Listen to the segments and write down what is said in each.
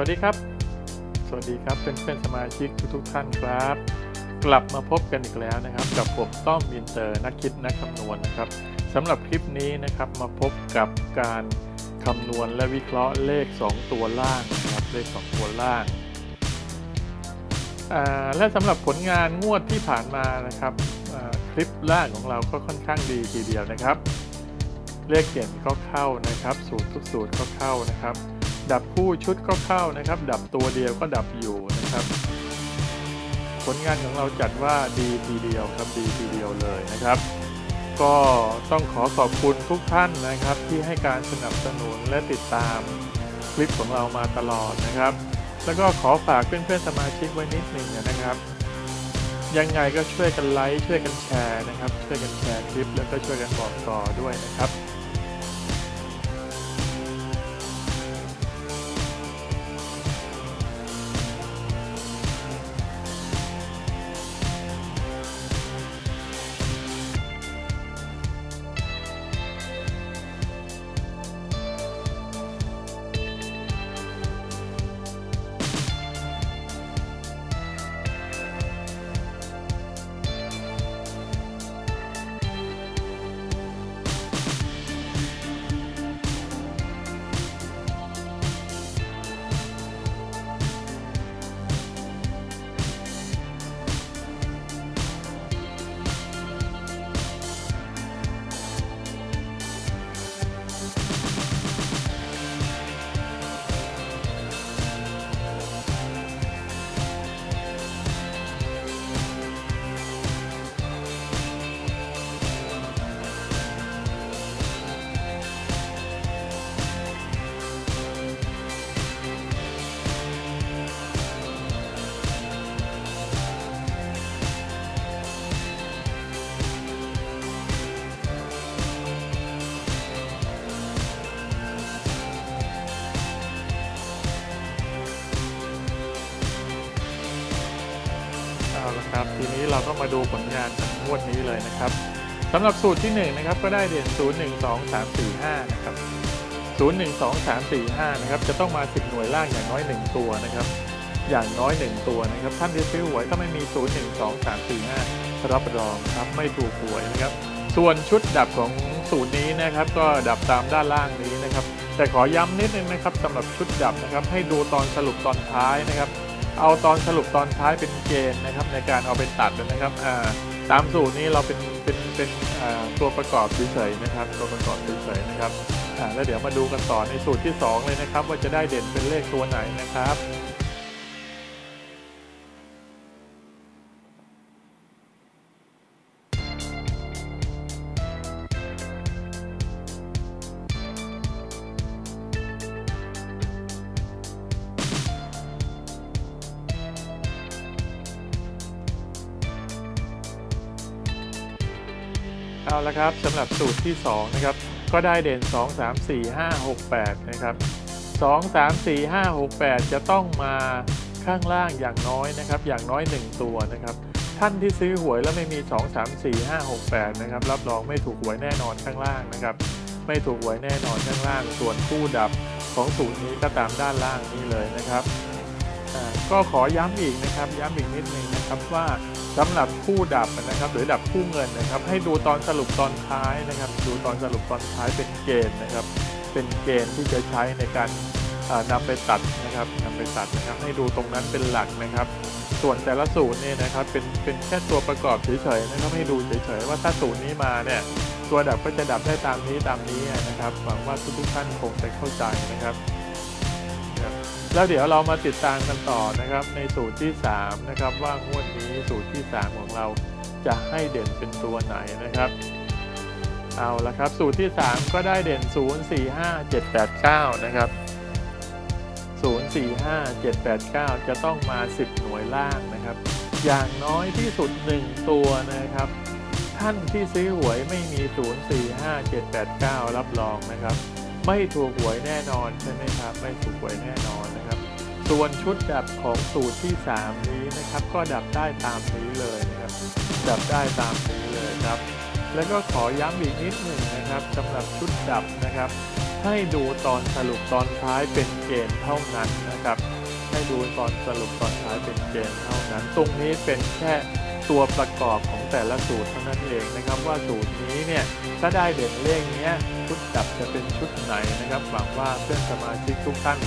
วัสดีครับ สวัสดีครับเพื่อนๆสมาชิกทุกๆท่านครับ กลับมาพบกันอีกแล้วนะครับ กับผมต้อมมินเตอร์นักคิดนักคำนวณนะครับสำหรับคลิปนี้นะครับมาพบกับการคำนวณและวิเคราะห์เลข 2 ตัวล่างนะครับเลข 2 ตัวล่างและสำหรับผลงานงวดที่ผ่านมานะครับคลิปล่าของเราก็ค่อนข้างดีทีเดียวนะครับ เลขเด่นก็เข้านะครับสูตรทุกสูตรก็เข้านะครับ ดับคู่ชุดก็เข้านะครับ ดับตัวเดียวก็ดับอยู่นะครับ ผลงานของเราจัดว่าดีทีเดียวครับดีทีเดียวเลยนะครับ ก็ต้องขอขอบคุณทุกท่านนะครับ ที่ให้การสนับสนุนและติดตามคลิปของเรามาตลอดนะครับ แล้วก็ขอฝากเพื่อนๆสมาชิกไว้นิดหนึ่งนะครับ ยังไงก็ช่วยกันไลค์ช่วยกันแชร์นะครับ ช่วยกันแชร์คลิปแล้วก็ช่วยกันบอกต่อด้วยนะครับ เอาละครับ ทีนี้เราก็มาดูผลงานงวดนี้เลยนะครับสำหรับสูตรที่1นะครับก็ได้เด่น 0 1 2 3 4 5 นะครับ 0 1 2 3 4 5 นะครับ จะต้องมา 10 หน่วยล่างอย่างน้อย 1 ตัวนะครับ อย่างน้อย 1 ตัวนะครับ ท่านที่ซื้อหวยถ้าไม่มี 0 1 2 3 4 5 รับรองครับไม่ถูกหวยนะครับ ส่วนชุดดับของสูตรนี้นะครับ ก็ดับตามด้านล่างนี้นะครับ แต่ขอย้ำนิดนึงนะครับสำหรับชุดดับนะครับ ให้ดูตอนสรุปตอนท้ายนะครับ เอาตอนสรุปตอนท้ายเป็นเกณฑ์นะครับในการเอาไปตัดนะครับตามสูตรนี้เราเป็นเป็นเป็นตัวประกอบเฉยๆนะครับ ตัวประกอบเฉยๆนะครับแล้วเดี๋ยวมาดูกันต่อในสูตรที่ 2 เลยนะครับ ว่าจะได้เด่นเป็นเลขตัวไหนนะครับ เอาละครับสำหรับสูตรที่ 2 นะครับ ก็ได้เด่น 2 3 4 5 6 8 นะครับ 2 3 4 5 6 8 จะต้องมาข้างล่างอย่างน้อยนะครับ อย่างน้อย 1 ตัวนะครับ ท่านที่ซื้อหวยแล้วไม่มี 2 3 4 5 6 8 นะครับ รับรองไม่ถูกหวยแน่นอนข้างล่างนะครับ ไม่ถูกหวยแน่นอนข้างล่าง ส่วนคู่ดับของสูตรนี้ก็ตามด้านล่างนี้เลยนะครับ ก็ขอย้ำอีกนะครับ ย้ำอีกนิดนึงนะครับว่า สำหรับคู่ดับนะครับหรือดับคู่เงินนะครับ ให้ดูตอนสรุปตอนท้ายนะครับ ดูตอนสรุปตอนท้ายเป็นเกณฑ์นะครับ เป็นเกณฑ์ที่จะใช้ในการอ่านำไปตัดนะครับนำไปตัดนะครับ ให้ดูตรงนั้นเป็นหลักนะครับ ส่วนแต่ละสูตรเนี่ยนะครับเป็นเป็นแค่ตัวประกอบเฉยๆนะครับให้ดูเฉยๆว่าถ้าสูตรนี้มาเนี่ยตัวดับก็จะดับได้ตามนี้ตามนี้นะครับหวังว่าทุกๆท่านคงจะเข้าใจนะครับ แล้วเดี๋ยวเรามาติดตามกันต่อนะครับ ในสูตรที่3นะครับว่างวดนี้สูตรที่ 3 ของเราจะให้เด่นเป็นตัวไหนนะครับเอาละครับ สูตรที่ 3 ก็ได้เด่น 0 4 5 7 8 9 นะครับ 0 4 5 7 8 9 จะต้องมา 10 หน่วยล่างนะครับ อย่างน้อยที่สุด 1 ตัวนะครับ ท่านที่ซื้อหวยไม่มี 0 4 5 7 8 9 รับรองนะครับ ไม่ถูกหวยแน่นอนใช่ไหมครับ ไม่ถูกหวยแน่นอน ส่วนชุดดับของสูตรที่ 3 นี้นะครับ ก็ดับได้ตามนี้เลยนะครับ ดับได้ตามนี้เลยครับ แล้วก็ขอย้ำอีกนิดหนึ่งนะครับสำหรับชุดดับนะครับ ให้ดูตอนสรุปตอนท้ายเป็นเกณฑ์เท่านั้นนะครับ ให้ดูตอนสรุปตอนท้ายเป็นเกณฑ์เท่านั้น ตรงนี้เป็นแค่ตัวประกอบของแต่ละสูตรเท่านั้นเองนะครับว่าสูตรนี้เนี่ยถ้าได้เด่นเลขเนี้ยชุดดับจะเป็นชุดไหนนะครับหวังว่าเพื่อนสมาชิกทุกท่าน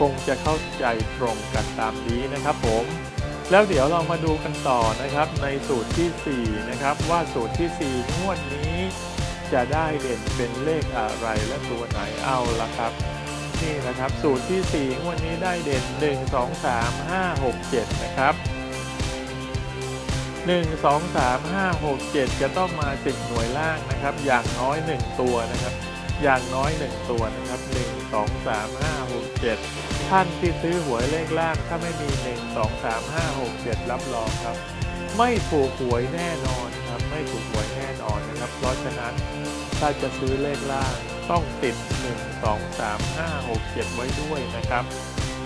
คงจะเข้าใจตรงกันตามนี้นะครับผมแล้วเดี๋ยวเรามาดูกันต่อนะครับในสูตรที่ 4 นะครับ ว่าสูตรที่ 4 งวดนี้จะได้เด่นเป็นเลขอะไรและตัวไหนเอาละครับ นี่นะครับสูตรที่ 4 งวดนี้ได้เด่น 1 2 3 5 6 7 นะครับ 1 2 3 5 6 7 จะต้องมา 10 หน่วยล่างนะครับ อย่างน้อย 1 ตัวนะครับ อย่างน้อย 1 ตัวนะครับ 1 2 3 5 6 7 ท่านที่ซื้อหวยเลขล่าง ถ้าไม่มี 1 2 3 5 6 7 รับรองครับ ไม่ถูกหวยแน่นอนครับ ไม่ถูกหวยแน่นอนนะครับ เพราะฉะนั้นถ้าจะซื้อเลขล่างต้องติด 1 2 3 5 6 7 ไว้ด้วยนะครับ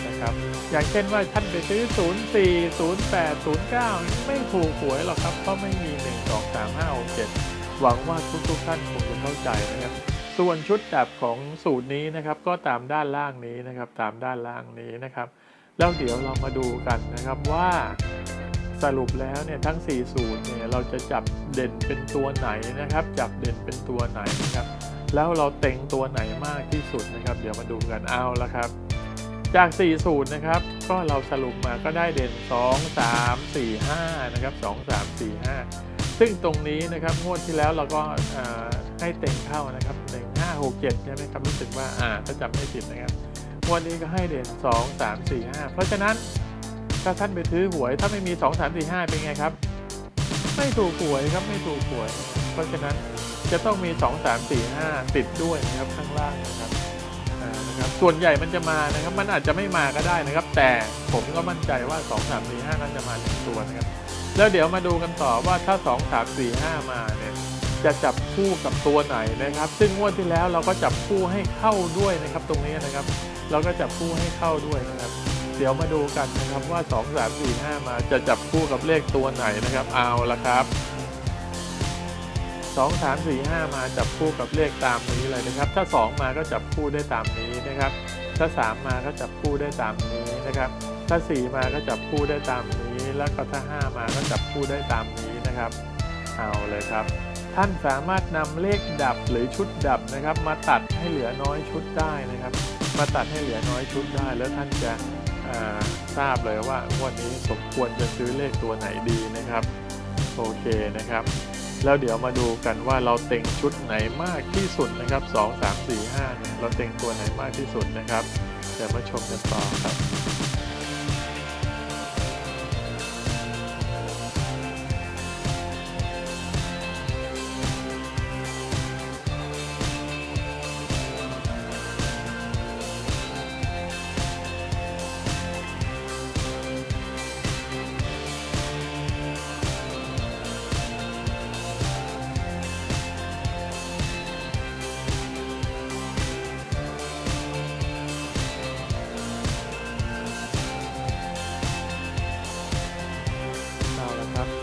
นะครับ อย่างเช่นว่าท่านไปซื้อ 04 08 09 ไม่ถูกหวยหรอกครับ เพราะไม่มี 1 2 3 5 6 7 หวังว่าทุกๆท่านคงจะเข้าใจนะครับ ส่วนชุดดับของสูตรนี้นะครับก็ตามด้านล่างนี้นะครับตามด้านล่างนี้นะครับ แล้วเดี๋ยวเรามาดูกันนะครับว่าสรุปแล้วเนี่ยทั้ง 4 สูตรเนี่ยเราจะจับเด่นเป็นตัวไหนนะครับ จับเด่นเป็นตัวไหนนะครับ แล้วเราเต็งตัวไหนมากที่สุดนะครับ เดี๋ยวมาดูกันเอาละครับ จาก 4 สูตรนะครับ ก็เราสรุปมาก็ได้เด่น 2 3 4 5นะครับ2 3 4 5 ซึ่งตรงนี้นะครับงวดที่แล้วเราก็ให้เต็งเข้านะครับ1 5 6 7ใช่ไหมครับรู้สึกว่าอ่าถ้าจำไม่ผิดนะครับวันนี้ก็ให้เด่น 2 3 4 5 เพราะฉะนั้นถ้าท่านไปซื้อหวยถ้าไม่มี 2 3 4 5 เป็นไงครับ ไม่ถูกหวยครับไม่ถูกหวย เพราะฉะนั้นจะต้องมี 2 3 4 5 ติดด้วยนะครับข้างล่างนะครับนะครับส่วนใหญ่มันจะมานะครับ มันอาจจะไม่มาก็ได้นะครับ แต่ผมก็มั่นใจว่า 2 3 4 5นั้นจะมาหนึ่งตัวนะครับ แล้วเดี๋ยวมาดูกันต่อว่าถ้า 2 3 4 5 มาเนี่ย จะจับคู่กับตัวไหนนะครับ ซึ่งงวดที่แล้วเราก็จับคู่ให้เข้าด้วยนะครับ ตรงนี้นะครับ เราก็จับคู่ให้เข้าด้วยนะครับ เดี๋ยวมาดูกันนะครับว่า 2 3 4 5 มาจะจับคู่กับเลขตัวไหนนะครับเอาละครับ 2 3 4 5 มาจับคู่กับเลขตามนี้เลยนะครับ ถ้า 2 มาก็จับคู่ได้ตามนี้นะครับ ถ้า 3 มาก็จับคู่ได้ตามนี้นะครับ ถ้า 4 มาก็จับคู่ได้ตามนี้ แล้วก็ถ้า 5 มาก็จับคู่ได้ตามนี้นะครับ เอาเลยครับ ท่านสามารถนำเลขดับหรือชุดดับนะครับ มาตัดให้เหลือน้อยชุดได้นะครับ มาตัดให้เหลือน้อยชุดได้ แล้วท่านจะทราบเลยว่างวดนี้สมควรจะซื้อเลขตัวไหนดีนะครับ โอเคนะครับ แล้วเดี๋ยวมาดูกันว่าเราเต็งชุดไหนมากที่สุดนะครับ 2 3 4 5เนี่ยเราเต็งตัวไหนมากที่สุดนะครับเดี๋ยวมาชมกันต่อครับ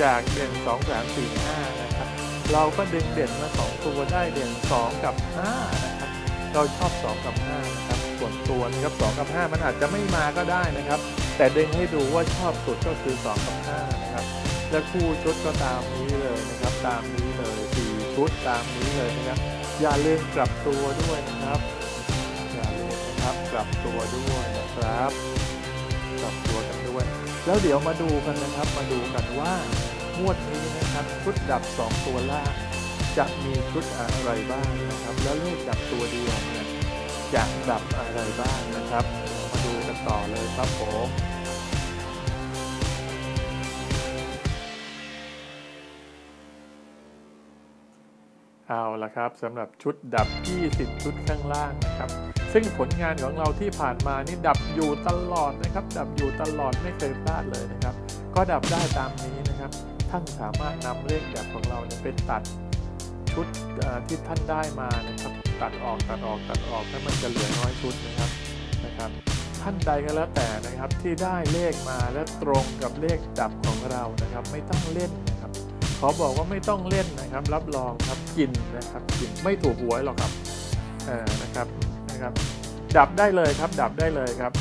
จากเด่น2 3 4 5นะครับเราก็ดึงเด่นมา2ตัวได้เด่น 2 กับ 5 นะครับ เราชอบ 2 กับ5นะครับส่วนตัวนะครับ2กับ 5 มันอาจจะไม่มาก็ได้นะครับ แต่ดึงให้ดูว่าชอบสุดก็คือ 2 กับ 5 นะครับ และคู่ชุดก็ตามนี้เลยนะครับ ตามนี้เลย4ชุดตามนี้เลยนะครับ อย่าลืมกลับตัวด้วยนะครับ อย่าลืมนะครับกลับตัวด้วยนะครับ กลับตัวกันด้วย แล้วเดี๋ยวมาดูกันนะครับ มาดูกันว่า งวดนี้นะครับชุดดับ 2 ตัวล่างจะมีชุดอะไรบ้างนะครับ แล้วเลขดับตัวเดียวเนี่ยจะดับอะไรบ้างนะครับ มาดูกันต่อเลยครับผมเอาละครับสำหรับชุดดับ 20 ชุดข้างล่างนะครับ ซึ่งผลงานของเราที่ผ่านมานี่ดับอยู่ตลอดนะครับ ดับอยู่ตลอดไม่เคยพลาดเลยนะครับ ก็ดับได้ตามนี้ ท่านสามารถนำเลขดับของเราเนี่ยไปตัดชุดที่ท่านได้มานะครับ ตัดออกตัดออกตัดออกแล้วมันจะเหลือน้อยชุดนะครับนะครับ ท่านใดก็แล้วแต่นะครับที่ได้เลขมาและตรงกับเลขดับของเรานะครับ ไม่ต้องเล่นนะครับ ขอบอกว่าไม่ต้องเล่นนะครับ รับรองครับกินนะครับกินไม่ถูกหวยหรอกครับเออนะครับนะครับดับได้เลยครับดับได้เลยครับ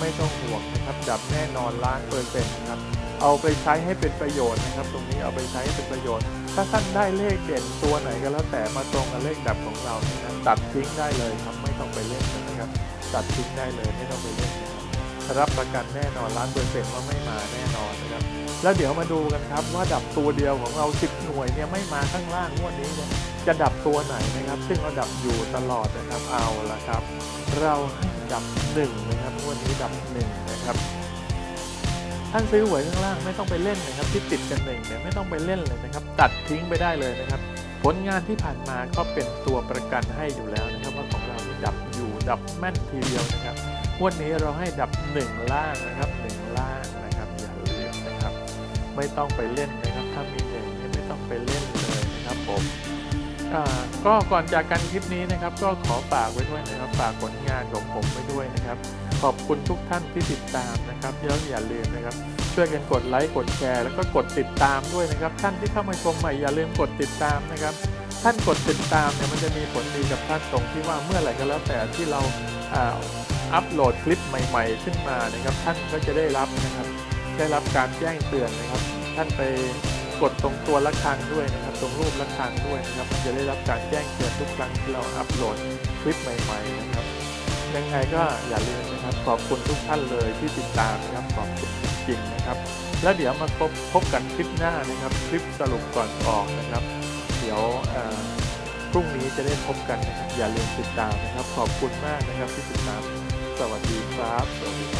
ไม่ต้องห่วงนะครับดับแน่นอนล้านเปอร์เซ็นต์ครับ เอาไปใช้ให้เป็นประโยชน์นะครับ ตรงนี้เอาไปใช้ให้เป็นประโยชน์ ถ้าท่านได้เลขเด่นตัวไหนก็แล้วแต่มาตรงกับเลขดับของเราเนี่ยนะตัดทิ้งได้เลยครับไม่ต้องไปเล่นนะครับ ตัดทิ้งได้เลยไม่ต้องไปเล่นนะครับรับประกันแน่นอนล้านเปอร์เซ็นต์ว่าไม่มาแน่นอนนะครับ แล้วเดี๋ยวมาดูกันครับว่าดับตัวเดียวของเรา 10 หน่วยเนี่ยไม่มาข้างล่างงวดนี้เนี่ยจะดับตัวไหนนะครับ ซึ่งเราดับอยู่ตลอดนะครับเอาละครับ เราดับ1นะครับงวดนี้ดับ1นะครับ ท่านซื้อหวยข้างล่างไม่ต้องไปเล่นนะครับที่ติดกันหนึ่งเนี่ยไม่ต้องไปเล่นเลยนะครับ ตัดทิ้งไปได้เลยนะครับ ผลงานที่ผ่านมาก็เป็นตัวประกันให้อยู่แล้วนะครับ ว่าของเรานี่ดับอยู่ดับแม่นทีเดียวนะครับวันนี้เราให้ดับ 1 ล่างนะครับ 1 ล่างนะครับอย่าลืมนะครับ ไม่ต้องไปเล่นนะครับ ถ้ามีหนึ่งนี่ไม่ต้องไปเล่นเลยนะครับผมก็ก่อนจากกันคลิปนี้นะครับ ก็ขอฝากไว้ด้วยนะครับฝากผลงานของผมไว้ด้วยนะครับ ขอบคุณทุกท่านที่ติดตามนะครับแล้วอย่าลืมนะครับ ช่วยกันกดไลค์กดแชร์แล้วก็กดติดตามด้วยนะครับ ท่านที่เข้ามาชมใหม่อย่าลืมกดติดตามนะครับ ท่านกดติดตามเนี่ยมันจะมีผลดีกับท่านตรงที่ว่าเมื่อไหร่ก็แล้วแต่ที่เราอ่าอัปโหลดคลิปใหม่ ๆ ขึ้นมานะครับ ท่านก็จะได้รับนะครับ ได้รับการแจ้งเตือนนะครับ ท่านไปกดตรงตัวละครังด้วยนะครับ ตรงรูประฆังด้วยนะครับ จะได้รับการแจ้งเตือนทุกครั้งที่เราอัปโหลดคลิปใหม่ ๆ นะครับ ยังไงก็อย่าลืมนะครับ ขอบคุณทุกท่านเลยที่ติดตามนะครับ ขอบคุณจริงๆนะครับ แล้วเดี๋ยวมาพบพบกันคลิปหน้านะครับ คลิปสรุปก่อนออกนะครับ เดี๋ยวพรุ่งนี้จะได้พบกันนะครับ อย่าลืมติดตามนะครับ ขอบคุณมากนะครับที่ติดตาม สวัสดีครับสวัสดีครับ